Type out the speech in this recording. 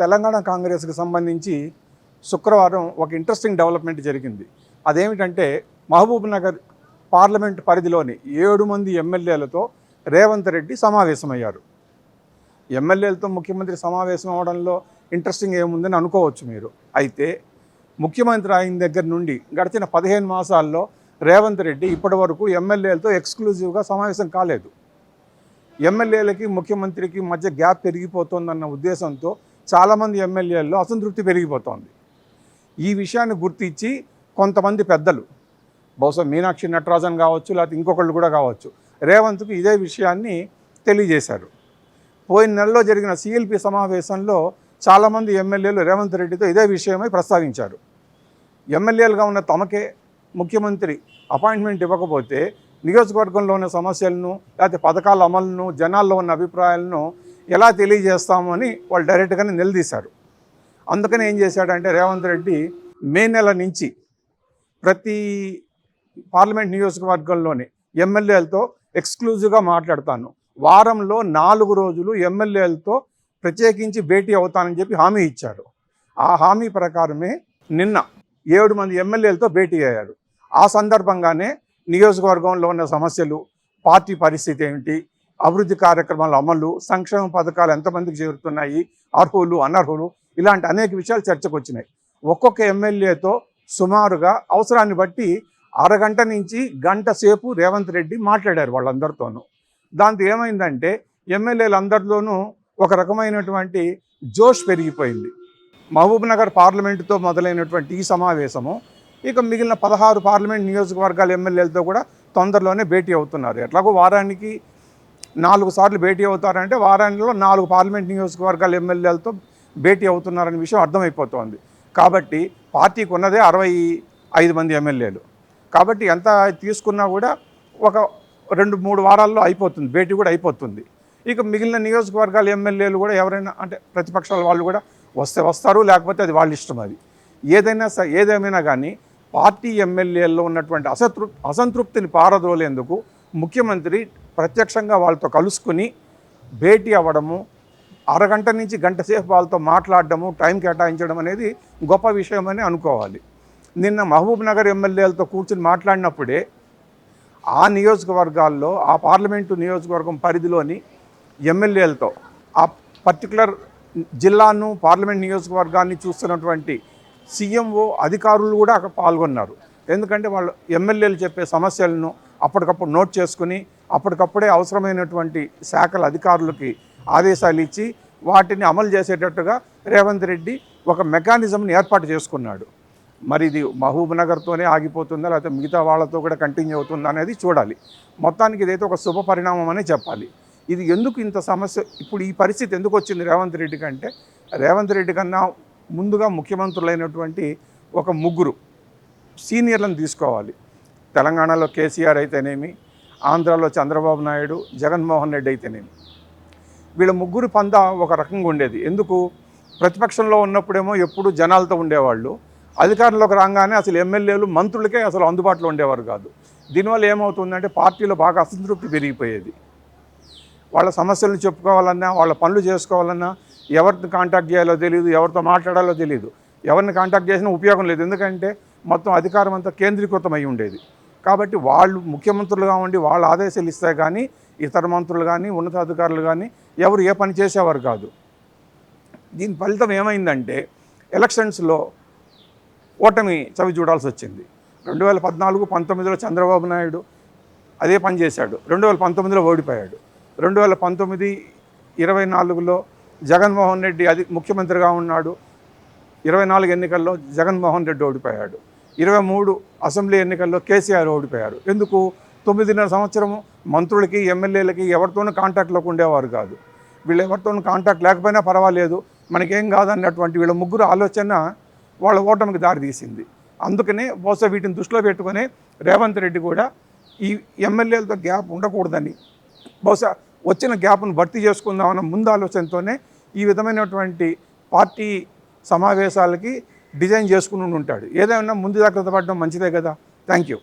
తెలంగాణ కాంగ్రెస్కి సంబంధించి శుక్రవారం ఒక ఇంట్రెస్టింగ్ డెవలప్మెంట్ జరిగింది. అదేమిటంటే మహబూబ్ నగర్ పార్లమెంట్ పరిధిలోని ఏడు మంది ఎమ్మెల్యేలతో రేవంత్ రెడ్డి సమావేశమయ్యారు. ఎమ్మెల్యేలతో ముఖ్యమంత్రి సమావేశం అవడంలో ఇంట్రెస్టింగ్ ఏముందని అనుకోవచ్చు మీరు. అయితే ముఖ్యమంత్రి ఆయన దగ్గర నుండి గడిచిన పదిహేను మాసాల్లో రేవంత్ రెడ్డి ఇప్పటి వరకు ఎమ్మెల్యేలతో ఎక్స్క్లూజివ్గా సమావేశం కాలేదు. ఎమ్మెల్యేలకి ముఖ్యమంత్రికి మధ్య గ్యాప్ పెరిగిపోతోందన్న ఉద్దేశంతో చాలామంది ఎమ్మెల్యేల్లో అసంతృప్తి పెరిగిపోతోంది. ఈ విషయాన్ని గుర్తించి కొంతమంది పెద్దలు బహుశా మీనాక్షి నటరాజన్ కావచ్చు లేకపోతే ఇంకొకళ్ళు కూడా కావచ్చు రేవంత్కు ఇదే విషయాన్ని తెలియజేశారు. పోయిన నెలలో జరిగిన సిఎల్పి సమావేశంలో చాలామంది ఎమ్మెల్యేలు రేవంత్ రెడ్డితో ఇదే విషయమై ప్రస్తావించారు. ఎమ్మెల్యేలుగా ఉన్న తమకే ముఖ్యమంత్రి అపాయింట్మెంట్ ఇవ్వకపోతే నియోజకవర్గంలో ఉన్న సమస్యలను లేకపోతే పథకాల అమలును జనాల్లో ఉన్న అభిప్రాయాలను ఎలా తెలియజేస్తాము అని వాళ్ళు డైరెక్ట్గానే నిలదీశారు. అందుకని ఏం చేశాడంటే రేవంత్ రెడ్డి మే నెల నుంచి ప్రతి పార్లమెంట్ నియోజకవర్గంలోని ఎమ్మెల్యేలతో ఎక్స్క్లూజివ్గా మాట్లాడతాను. వారంలో నాలుగు రోజులు ఎమ్మెల్యేలతో ప్రత్యేకించి భేటీ అవుతానని చెప్పి హామీ ఇచ్చారు. ఆ హామీ ప్రకారమే నిన్న ఏడు మంది ఎమ్మెల్యేలతో భేటీ అయ్యారు. ఆ సందర్భంగానే నియోజకవర్గంలో ఉన్న సమస్యలు పార్టీ పరిస్థితి ఏమిటి అభివృద్ధి కార్యక్రమాల అమలు సంక్షేమ పథకాలు ఎంతమందికి చేరుతున్నాయి అర్హులు అనర్హులు ఇలాంటి అనేక విషయాలు చర్చకు వచ్చినాయి. ఒక్కొక్క ఎమ్మెల్యేతో సుమారుగా అవసరాన్ని బట్టి అరగంట నుంచి గంట సేపు రేవంత్ రెడ్డి మాట్లాడారు వాళ్ళందరితోనూ. దాంతో ఏమైందంటే ఎమ్మెల్యేలందరిలోనూ ఒక రకమైనటువంటి జోష్ పెరిగిపోయింది. మహబూబ్ నగర్ పార్లమెంటుతో మొదలైనటువంటి ఈ సమావేశము ఇక మిగిలిన పదహారు పార్లమెంట్ నియోజకవర్గాల ఎమ్మెల్యేలతో కూడా తొందరలోనే భేటీ అవుతున్నారు. ఎట్లాగో వారానికి నాలుగు సార్లు భేటీ అవుతారంటే వారానిలో నాలుగు పార్లమెంట్ నియోజకవర్గాల ఎమ్మెల్యేలతో భేటీ అవుతున్నారనే విషయం అర్థమైపోతుంది. కాబట్టి పార్టీకి ఉన్నదే అరవై ఐదు మంది ఎమ్మెల్యేలు. కాబట్టి ఎంత తీసుకున్నా కూడా ఒక రెండు మూడు వారాల్లో అయిపోతుంది భేటీ కూడా అయిపోతుంది. ఇక మిగిలిన నియోజకవర్గాల ఎమ్మెల్యేలు కూడా ఎవరైనా అంటే ప్రతిపక్షాల వాళ్ళు కూడా వస్తే వస్తారు లేకపోతే అది వాళ్ళ ఇష్టం అది. ఏదైనా స ఏదేమైనా కానీ పార్టీ ఎమ్మెల్యేల్లో ఉన్నటువంటి అసతృప్ అసంతృప్తిని పారదోలేందుకు ముఖ్యమంత్రి ప్రత్యక్షంగా వాళ్ళతో కలుసుకుని భేటీ అవ్వడము అరగంట నుంచి గంట సేపు వాళ్ళతో మాట్లాడడము టైం కేటాయించడం అనేది గొప్ప విషయమని అనుకోవాలి. నిన్న మహబూబ్ నగర్ ఎమ్మెల్యేలతో కూర్చుని మాట్లాడినప్పుడే ఆ నియోజకవర్గాల్లో ఆ పార్లమెంటు నియోజకవర్గం పరిధిలోని ఎమ్మెల్యేలతో ఆ పర్టికులర్ జిల్లాను పార్లమెంట్ నియోజకవర్గాన్ని చూస్తున్నటువంటి సీఎంఓ అధికారులు కూడా అక్కడ పాల్గొన్నారు. ఎందుకంటే వాళ్ళు ఎమ్మెల్యేలు చెప్పే సమస్యలను అప్పటికప్పుడు నోట్ చేసుకుని అప్పటికప్పుడే అవసరమైనటువంటి శాఖల అధికారులకి ఆదేశాలు ఇచ్చి వాటిని అమలు చేసేటట్టుగా రేవంత్ రెడ్డి ఒక మెకానిజంని ఏర్పాటు చేసుకున్నాడు. మరి ఇది మహబూబ్నగర్తోనే ఆగిపోతుందా లేకపోతే మిగతా వాళ్ళతో కూడా కంటిన్యూ అవుతుందా అనేది చూడాలి. మొత్తానికి ఇదైతే ఒక శుభ పరిణామం అనే చెప్పాలి. ఇది ఎందుకు ఇంత సమస్య ఇప్పుడు ఈ పరిస్థితి ఎందుకు వచ్చింది రేవంత్ రెడ్డి కంటే? రేవంత్ రెడ్డి కన్నా ముందుగా ముఖ్యమంత్రులైనటువంటి ఒక ముగ్గురు సీనియర్లను తీసుకోవాలి. తెలంగాణలో కేసీఆర్ అయితేనేమి ఆంధ్రాలో చంద్రబాబు నాయుడు జగన్మోహన్ రెడ్డి అయితేనేమి వీళ్ళ ముగ్గురు పంద ఒక రకంగా ఉండేది. ఎందుకు? ప్రతిపక్షంలో ఉన్నప్పుడేమో ఎప్పుడు జనాలతో ఉండేవాళ్ళు. అధికారంలోకి రాగానే అసలు ఎమ్మెల్యేలు మంత్రులకే అసలు అందుబాటులో ఉండేవారు కాదు. దీనివల్ల ఏమవుతుందంటే పార్టీలో బాగా అసంతృప్తి పెరిగిపోయేది. వాళ్ళ సమస్యలను చెప్పుకోవాలన్నా వాళ్ళ పనులు చేసుకోవాలన్నా ఎవరిని కాంటాక్ట్ చేయాలో తెలియదు ఎవరితో మాట్లాడాలో తెలియదు ఎవరిని కాంటాక్ట్ చేసినా ఉపయోగం లేదు. ఎందుకంటే మొత్తం అధికారం అంతా కేంద్రీకృతం అయి ఉండేది. కాబట్టి వాళ్ళు ముఖ్యమంత్రులుగా ఉండి వాళ్ళ ఆదేశాలు ఇస్తే కానీ ఇతర మంత్రులు కానీ ఉన్నతాధికారులు కానీ ఎవరు ఏ పని చేసేవారు కాదు. దీని ఫలితం ఏమైందంటే ఎలక్షన్స్లో ఓటమి చవి చూడాల్సి వచ్చింది రెండు వేల పద్నాలుగు పంతొమ్మిదిలో చంద్రబాబు నాయుడు అదే పని చేశాడు. రెండు వేల పంతొమ్మిదిలో ఓడిపోయాడు. రెండు వేల పంతొమ్మిది ఇరవై నాలుగులో జగన్మోహన్ రెడ్డి అది ముఖ్యమంత్రిగా ఉన్నాడు. ఇరవై నాలుగు ఎన్నికల్లో జగన్మోహన్ రెడ్డి ఓడిపోయాడు. ఇరవై మూడు అసెంబ్లీ ఎన్నికల్లో కేసీఆర్ ఓడిపోయారు. ఎందుకు? తొమ్మిదిన్నర సంవత్సరము మంత్రులకి ఎమ్మెల్యేలకి ఎవరితోనూ కాంటాక్ట్లోకి ఉండేవారు కాదు. వీళ్ళు ఎవరితోనూ కాంటాక్ట్ లేకపోయినా పర్వాలేదు మనకేం కాదన్నటువంటి వీళ్ళ ముగ్గురు ఆలోచన వాళ్ళ ఓటమికి దారితీసింది. అందుకనే బహుశా వీటిని దృష్టిలో పెట్టుకుని రేవంత్ రెడ్డి కూడా ఈ ఎమ్మెల్యేలతో గ్యాప్ ఉండకూడదని బహుశా వచ్చిన గ్యాప్ను భర్తీ చేసుకుందామన్న ముందు ఆలోచనతోనే ఈ విధమైనటువంటి పార్టీ సమావేశాలకి డిజైన్ చేసుకుని ఉంటాడు. ఏదైనా ముందు జాగ్రత్త పడడం మంచిదే కదా. Thank you